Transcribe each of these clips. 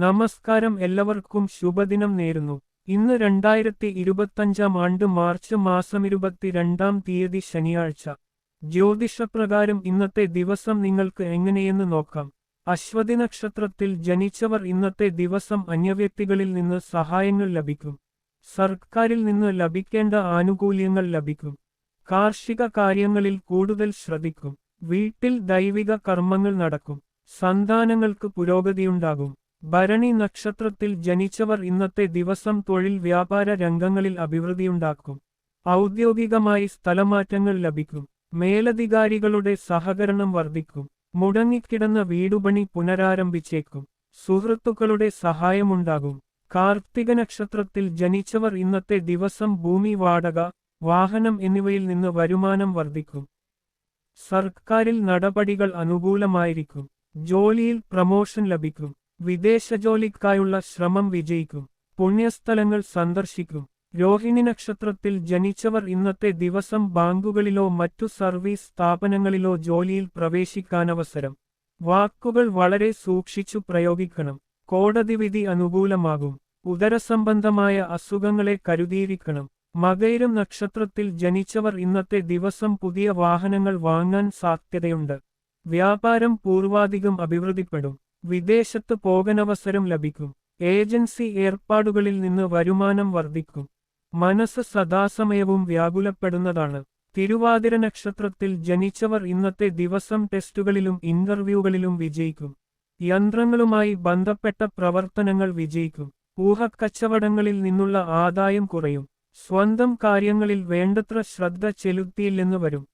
നമസ്കാരം എല്ലാവർക്കും ശുഭദിനം നേരുന്നു. ഇന്ന് രണ്ടായിരത്തി ഇരുപത്തഞ്ചാം ആണ്ട് മാർച്ച് മാസം ഇരുപത്തിരണ്ടാം തീയതി ശനിയാഴ്ച. ജ്യോതിഷപ്രകാരം ഇന്നത്തെ ദിവസം നിങ്ങൾക്ക് എങ്ങനെയെന്ന് നോക്കാം. അശ്വതി നക്ഷത്രത്തിൽ ജനിച്ചവർ ഇന്നത്തെ ദിവസം അന്യവ്യക്തികളിൽ നിന്ന് സഹായങ്ങൾ ലഭിക്കും. സർക്കാരിൽ നിന്ന് ലഭിക്കേണ്ട ആനുകൂല്യങ്ങൾ ലഭിക്കും. കാർഷിക കാര്യങ്ങളിൽ കൂടുതൽ ശ്രദ്ധിക്കും. വീട്ടിൽ ദൈവിക കർമ്മങ്ങൾ നടക്കും. സന്താനങ്ങൾക്ക് പുരോഗതിയുണ്ടാകും. ഭരണി നക്ഷത്രത്തിൽ ജനിച്ചവർ ഇന്നത്തെ ദിവസം തൊഴിൽ വ്യാപാര രംഗങ്ങളിൽ അഭിവൃദ്ധിയുണ്ടാക്കും. ഔദ്യോഗികമായി സ്ഥലമാറ്റങ്ങൾ ലഭിക്കും. മേലധികാരികളുടെ സഹകരണം വർദ്ധിക്കും. മുടങ്ങിക്കിടന്ന വീടുപണി പുനരാരംഭിച്ചേക്കും. സുഹൃത്തുക്കളുടെ സഹായമുണ്ടാകും. കാർത്തിക നക്ഷത്രത്തിൽ ജനിച്ചവർ ഇന്നത്തെ ദിവസം ഭൂമി വാടക വാഹനം എന്നിവയിൽ നിന്ന് വരുമാനം വർദ്ധിക്കും. സർക്കാരിൽ നടപടികൾ അനുകൂലമായിരിക്കും. ജോലിയിൽ പ്രമോഷൻ ലഭിക്കും. വിദേശ ജോലിക്കായുള്ള ശ്രമം വിജയിക്കും. പുണ്യസ്ഥലങ്ങൾ സന്ദർശിക്കും. രോഹിണി നക്ഷത്രത്തിൽ ജനിച്ചവർ ഇന്നത്തെ ദിവസം ബാങ്കുകളിലോ മറ്റു സർവീസ് സ്ഥാപനങ്ങളിലോ ജോലിയിൽ പ്രവേശിക്കാനവസരം. വാക്കുകൾ വളരെ സൂക്ഷിച്ചു പ്രയോഗിക്കണം. കോടതി വിധി അനുകൂലമാകും. ഉദരസംബന്ധമായ അസുഖങ്ങളെ കരുതിയിരിക്കണം. മകൈരം നക്ഷത്രത്തിൽ ജനിച്ചവർ ഇന്നത്തെ ദിവസം പുതിയ വാഹനങ്ങൾ വാങ്ങാൻ സാധ്യതയുണ്ട്. വ്യാപാരം പൂർവാധികം അഭിവൃദ്ധിപ്പെടും. വിദേശത്ത് പോകനവസരം ലഭിക്കും. ഏജൻസി ഏർപ്പാടുകളിൽ നിന്ന് വരുമാനം വർദ്ധിക്കും. മനസ്സ് സദാസമയവും വ്യാകുലപ്പെടുന്നതാണ്. തിരുവാതിര നക്ഷത്രത്തിൽ ജനിച്ചവർ ഇന്നത്തെ ദിവസം ടെസ്റ്റുകളിലും ഇന്റർവ്യൂകളിലും വിജയിക്കും. യന്ത്രങ്ങളുമായി ബന്ധപ്പെട്ട പ്രവർത്തനങ്ങൾ വിജയിക്കും. ഊഹക്കച്ചവടങ്ങളിൽ നിന്നുള്ള ആദായം കുറയും. സ്വന്തം കാര്യങ്ങളിൽ വേണ്ടത്ര ശ്രദ്ധ ചെലുത്തിയില്ലെന്ന് വരും.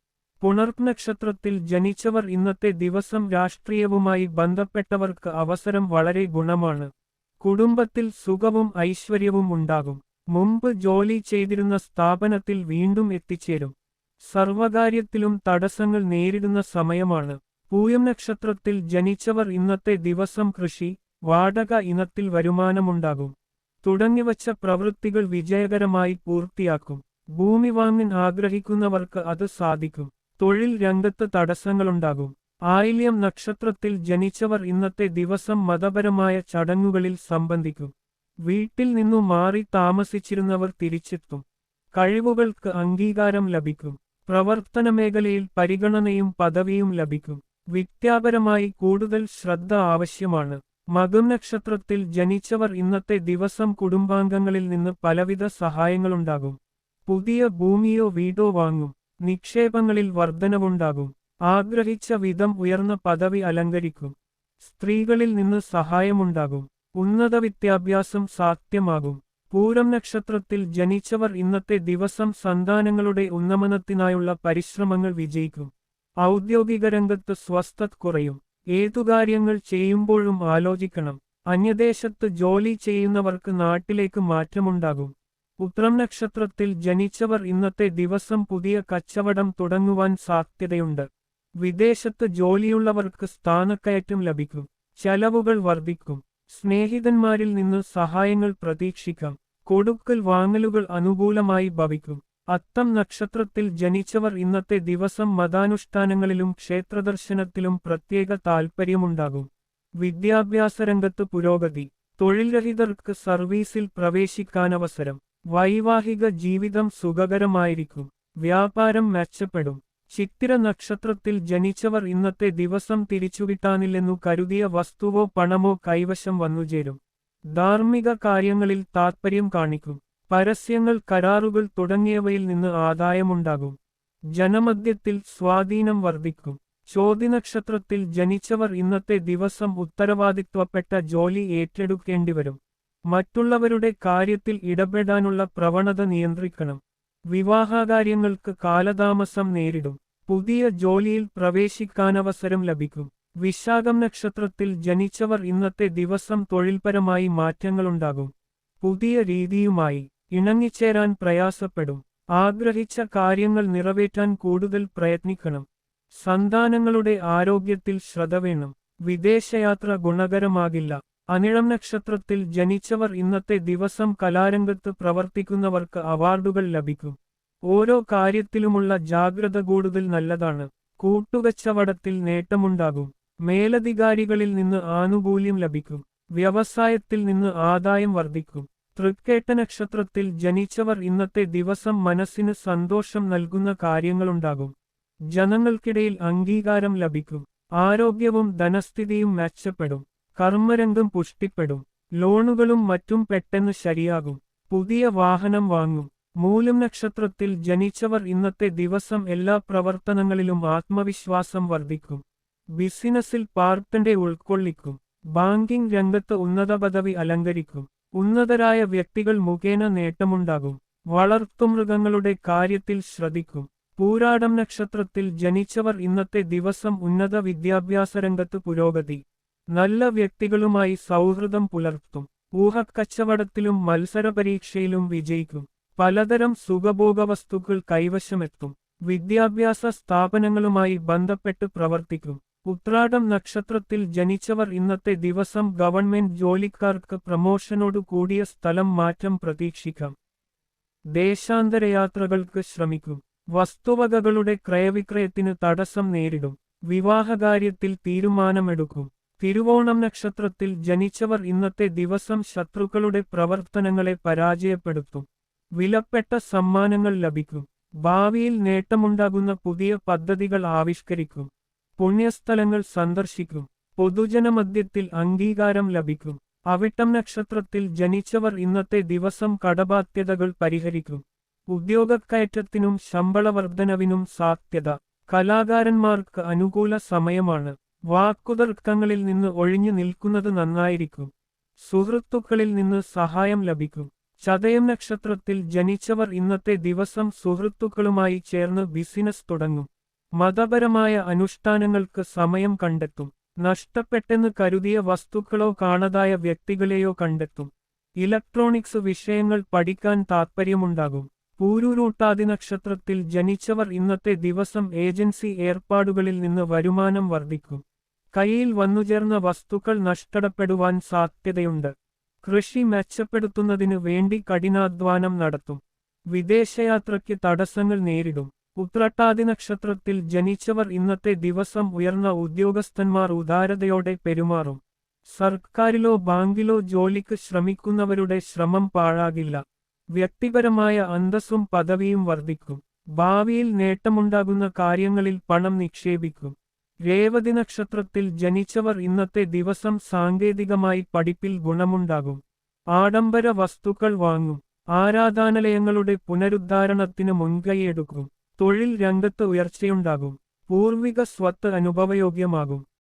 പുണർപ്പ് നക്ഷത്രത്തിൽ ജനിച്ചവർ ഇന്നത്തെ ദിവസം രാഷ്ട്രീയവുമായി ബന്ധപ്പെട്ടവർക്ക് അവസരം വളരെ ഗുണമാണ്. കുടുംബത്തിൽ സുഖവും ഐശ്വര്യവും ഉണ്ടാകും. മുമ്പ് ജോലി ചെയ്തിരുന്ന സ്ഥാപനത്തിൽ വീണ്ടും എത്തിച്ചേരും. സർവകാര്യത്തിലും തടസ്സങ്ങൾ നേരിടുന്ന സമയമാണ്. പൂയം നക്ഷത്രത്തിൽ ജനിച്ചവർ ഇന്നത്തെ ദിവസം കൃഷി വാടക ഇനത്തിൽ വരുമാനമുണ്ടാകും. തുടങ്ങിവച്ച പ്രവൃത്തികൾ വിജയകരമായി പൂർത്തിയാക്കും. ഭൂമി വാങ്ങാൻ ആഗ്രഹിക്കുന്നവർക്ക് അത് സാധിക്കും. തൊഴിൽ രംഗത്ത് തടസ്സങ്ങളുണ്ടാകും. ആയില്യം നക്ഷത്രത്തിൽ ജനിച്ചവർ ഇന്നത്തെ ദിവസം മതപരമായ ചടങ്ങുകളിൽ സംബന്ധിക്കും. വീട്ടിൽ നിന്നു മാറി താമസിച്ചിരുന്നവർ തിരിച്ചെത്തും. കഴിവുകൾക്ക് അംഗീകാരം ലഭിക്കും. പ്രവർത്തന മേഖലയിൽ പരിഗണനയും പദവിയും ലഭിക്കും. വിദ്യാപരമായി കൂടുതൽ ശ്രദ്ധ ആവശ്യമാണ്. മകം നക്ഷത്രത്തിൽ ജനിച്ചവർ ഇന്നത്തെ ദിവസം കുടുംബാംഗങ്ങളിൽ നിന്ന് പലവിധ സഹായങ്ങളുണ്ടാകും. പുതിയ ഭൂമിയോ വീടോ വാങ്ങും. നിക്ഷേപങ്ങളിൽ വർധനവുണ്ടാകും. ആഗ്രഹിച്ച വിധം ഉയർന്ന പദവി അലങ്കരിക്കും. സ്ത്രീകളിൽ നിന്ന് സഹായമുണ്ടാകും. ഉന്നത വിദ്യാഭ്യാസം സാധ്യമാകും. പൂരം നക്ഷത്രത്തിൽ ജനിച്ചവർ ഇന്നത്തെ ദിവസം സന്താനങ്ങളുടെ ഉന്നമനത്തിനായുള്ള പരിശ്രമങ്ങൾ വിജയിക്കും. ഔദ്യോഗിക രംഗത്ത് സ്വസ്ഥത കുറയും. ഏതു കാര്യങ്ങൾ ചെയ്യുമ്പോഴും ആലോചിക്കണം. അന്യദേശത്ത് ജോലി ചെയ്യുന്നവർക്ക് നാട്ടിലേക്ക് മാറ്റമുണ്ടാകും. ഉത്രം നക്ഷത്രത്തിൽ ജനിച്ചവർ ഇന്നത്തെ ദിവസം പുതിയ കച്ചവടം തുടങ്ങുവാൻ സാധ്യതയുണ്ട്. വിദേശത്ത് ജോലിയുള്ളവർക്ക് സ്ഥാനക്കയറ്റം ലഭിക്കും. ചെലവുകൾ വർദ്ധിക്കും. സ്നേഹിതന്മാരിൽ നിന്ന് സഹായങ്ങൾ പ്രതീക്ഷിക്കാം. കൊടുക്കൽ വാങ്ങലുകൾ അനുകൂലമായി ഭവിക്കും. അത്തം നക്ഷത്രത്തിൽ ജനിച്ചവർ ഇന്നത്തെ ദിവസം മതാനുഷ്ഠാനങ്ങളിലും ക്ഷേത്രദർശനത്തിലും പ്രത്യേക താൽപ്പര്യമുണ്ടാകും വിദ്യാഭ്യാസ രംഗത്ത് പുരോഗതി. തൊഴിൽരഹിതർക്ക് സർവീസിൽ പ്രവേശിക്കാനവസരം. വൈവാഹിക ജീവിതം സുഖകരമായിരിക്കും. വ്യാപാരം മെച്ചപ്പെടും. ചിത്തിര നക്ഷത്രത്തിൽ ജനിച്ചവർ ഇന്നത്തെ ദിവസം തിരിച്ചുകിട്ടാനില്ലെന്നു കരുതിയ വസ്തുവോ പണമോ കൈവശം വന്നുചേരും. ധാർമ്മിക കാര്യങ്ങളിൽ താത്പര്യം കാണിക്കും. പരസ്യങ്ങൾ കരാറുകൾ തുടങ്ങിയവയിൽ നിന്ന് ആദായമുണ്ടാകും. ജനമധ്യത്തിൽ സ്വാധീനം വർദ്ധിക്കും. ചോദ്യനക്ഷത്രത്തിൽ ജനിച്ചവർ ഇന്നത്തെ ദിവസം ഉത്തരവാദിത്വപ്പെട്ട ജോലി ഏറ്റെടുക്കേണ്ടിവരും. മറ്റുള്ളവരുടെ കാര്യത്തിൽ ഇടപെടാനുള്ള പ്രവണത നിയന്ത്രിക്കണം. വിവാഹകാര്യങ്ങൾക്ക് കാലതാമസം നേരിടും. പുതിയ ജോലിയിൽ പ്രവേശിക്കാനവസരം ലഭിക്കും. വിശാഖം നക്ഷത്രത്തിൽ ജനിച്ചവർ ഇന്നത്തെ ദിവസം തൊഴിൽപരമായി മാറ്റങ്ങളുണ്ടാകും. പുതിയ രീതിയുമായി ഇണങ്ങിച്ചേരാൻ പ്രയാസപ്പെടും. ആഗ്രഹിച്ച കാര്യങ്ങൾ നിറവേറ്റാൻ കൂടുതൽ പ്രയത്നിക്കണം. സന്താനങ്ങളുടെ ആരോഗ്യത്തിൽ ശ്രദ്ധ വേണം. വിദേശയാത്ര ഗുണകരമാകില്ല. അനിഴം നക്ഷത്രത്തിൽ ജനിച്ചവർ ഇന്നത്തെ ദിവസം കലാരംഗത്ത് പ്രവർത്തിക്കുന്നവർക്ക് അവാർഡുകൾ ലഭിക്കും. ഓരോ കാര്യത്തിലുമുള്ള ജാഗ്രത കൂടുതൽ നല്ലതാണ്. കൂട്ടുകച്ചവടത്തിൽ നേട്ടമുണ്ടാകും. മേലധികാരികളിൽ നിന്ന് ആനുകൂല്യം ലഭിക്കും. വ്യവസായത്തിൽ നിന്ന് ആദായം വർദ്ധിക്കും. തൃക്കേട്ട നക്ഷത്രത്തിൽ ജനിച്ചവർ ഇന്നത്തെ ദിവസം മനസ്സിന് സന്തോഷം നൽകുന്ന കാര്യങ്ങളുണ്ടാകും. ജനങ്ങൾക്കിടയിൽ അംഗീകാരം ലഭിക്കും. ആരോഗ്യവും ധനസ്ഥിതിയും മെച്ചപ്പെടും. കർമ്മരംഗം പുഷ്ടിപ്പെടും. ലോണുകളും മറ്റും പെട്ടെന്ന് ശരിയാകും. പുതിയ വാഹനം വാങ്ങും. മൂലം നക്ഷത്രത്തിൽ ജനിച്ചവർ ഇന്നത്തെ ദിവസം എല്ലാ പ്രവർത്തനങ്ങളിലും ആത്മവിശ്വാസം വർദ്ധിക്കും. ബിസിനസ്സിൽ പാർട്ടന്റെ ഉൾക്കൊള്ളിക്കും. ബാങ്കിംഗ് രംഗത്ത് ഉന്നത പദവി അലങ്കരിക്കും. ഉന്നതരായ വ്യക്തികൾ മുഖേന നേട്ടമുണ്ടാകും. വളർത്തുമൃഗങ്ങളുടെ കാര്യത്തിൽ ശ്രദ്ധിക്കും. പൂരാടം നക്ഷത്രത്തിൽ ജനിച്ചവർ ഇന്നത്തെ ദിവസം ഉന്നത വിദ്യാഭ്യാസ രംഗത്ത് പുരോഗതി. നല്ല വ്യക്തികളുമായി സൗഹൃദം പുലർത്തും. ഊഹക്കച്ചവടത്തിലും മത്സരപരീക്ഷയിലും വിജയിക്കും. പലതരം സുഖഭോഗ വസ്തുക്കൾ കൈവശമെത്തും. വിദ്യാഭ്യാസ സ്ഥാപനങ്ങളുമായി ബന്ധപ്പെട്ട് പ്രവർത്തിക്കും. ഉത്രാടം നക്ഷത്രത്തിൽ ജനിച്ചവർ ഇന്നത്തെ ദിവസം ഗവൺമെന്റ് ജോലിക്കാർക്ക് പ്രമോഷനോടു കൂടിയ സ്ഥലം മാറ്റം പ്രതീക്ഷിക്കാം. ദേശാന്തരയാത്രകൾക്ക് ശ്രമിക്കും. വസ്തുവകകളുടെ ക്രയവിക്രയത്തിന് തടസ്സം നേരിടും. വിവാഹകാര്യത്തിൽ തീരുമാനമെടുക്കും. തിരുവോണം നക്ഷത്രത്തിൽ ജനിച്ചവർ ഇന്നത്തെ ദിവസം ശത്രുക്കളുടെ പ്രവർത്തനങ്ങളെ പരാജയപ്പെടുത്തും. വിലപ്പെട്ട സമ്മാനങ്ങൾ ലഭിക്കും. ഭാവിയിൽ നേട്ടമുണ്ടാകുന്ന പുതിയ പദ്ധതികൾ ആവിഷ്കരിക്കും. പുണ്യസ്ഥലങ്ങൾ സന്ദർശിക്കും. പൊതുജനമധ്യത്തിൽ അംഗീകാരം ലഭിക്കും. അവിട്ടം നക്ഷത്രത്തിൽ ജനിച്ചവർ ഇന്നത്തെ ദിവസം കടബാധ്യതകൾ പരിഹരിക്കും. ഉദ്യോഗക്കയറ്റത്തിനും ശമ്പളവർദ്ധനവിനും സാധ്യത. കലാകാരന്മാർക്ക് അനുകൂല സമയമാണ്. വാക്കുതർക്കങ്ങളിൽ നിന്ന് ഒഴിഞ്ഞു നിൽക്കുന്നത് നന്നായിരിക്കും. സുഹൃത്തുക്കളിൽ നിന്ന് സഹായം ലഭിക്കും. ചതയം നക്ഷത്രത്തിൽ ജനിച്ചവർ ഇന്നത്തെ ദിവസം സുഹൃത്തുക്കളുമായി ചേർന്ന് ബിസിനസ് തുടങ്ങും. മതപരമായ അനുഷ്ഠാനങ്ങൾക്ക് സമയം കണ്ടെത്തും. നഷ്ടപ്പെട്ടെന്ന് കരുതിയ വസ്തുക്കളോ കാണാതായ വ്യക്തികളെയോ കണ്ടെത്തും. ഇലക്ട്രോണിക്സ് വിഷയങ്ങൾ പഠിക്കാൻ താൽപ്പര്യമുണ്ടാകും പൂരൂരൂട്ടാതി നക്ഷത്രത്തിൽ ജനിച്ചവർ ഇന്നത്തെ ദിവസം ഏജൻസി ഏർപ്പാടുകളിൽ നിന്ന് വരുമാനം വർദ്ധിക്കും. കയ്യിൽ വന്നുചേർന്ന വസ്തുക്കൾ നഷ്ടപ്പെടുവാൻ സാധ്യതയുണ്ട്. കൃഷി മെച്ചപ്പെടുത്തുന്നതിനു വേണ്ടി കഠിനാധ്വാനം നടത്തും. വിദേശയാത്രയ്ക്ക് തടസ്സങ്ങൾ നേരിടും. ഉത്രട്ടാതി നക്ഷത്രത്തിൽ ജനിച്ചവർ ഇന്നത്തെ ദിവസം ഉയർന്ന ഉദ്യോഗസ്ഥന്മാർ ഉദാരതയോടെ പെരുമാറും. സർക്കാരിലോ ബാങ്കിലോ ജോലിക്ക് ശ്രമിക്കുന്നവരുടെ ശ്രമം പാഴാകില്ല. വ്യക്തിപരമായ അന്തസ്സും പദവിയും വർദ്ധിക്കും. ഭാവിയിൽ നേട്ടമുണ്ടാകുന്ന കാര്യങ്ങളിൽ പണം നിക്ഷേപിക്കും. രേവതി നക്ഷത്രത്തിൽ ജനിച്ചവർ ഇന്നത്തെ ദിവസം സാങ്കേതികമായി പഠിപ്പിൽ ഗുണമുണ്ടാകും. ആഡംബര വസ്തുക്കൾ വാങ്ങും. ആരാധനാലയങ്ങളുടെ പുനരുദ്ധാരണത്തിന് മുൻകൈയെടുക്കും. തൊഴിൽ രംഗത്ത് ഉയർച്ചയുണ്ടാകും. പൂർവിക സ്വത്ത് അനുഭവയോഗ്യമാകും.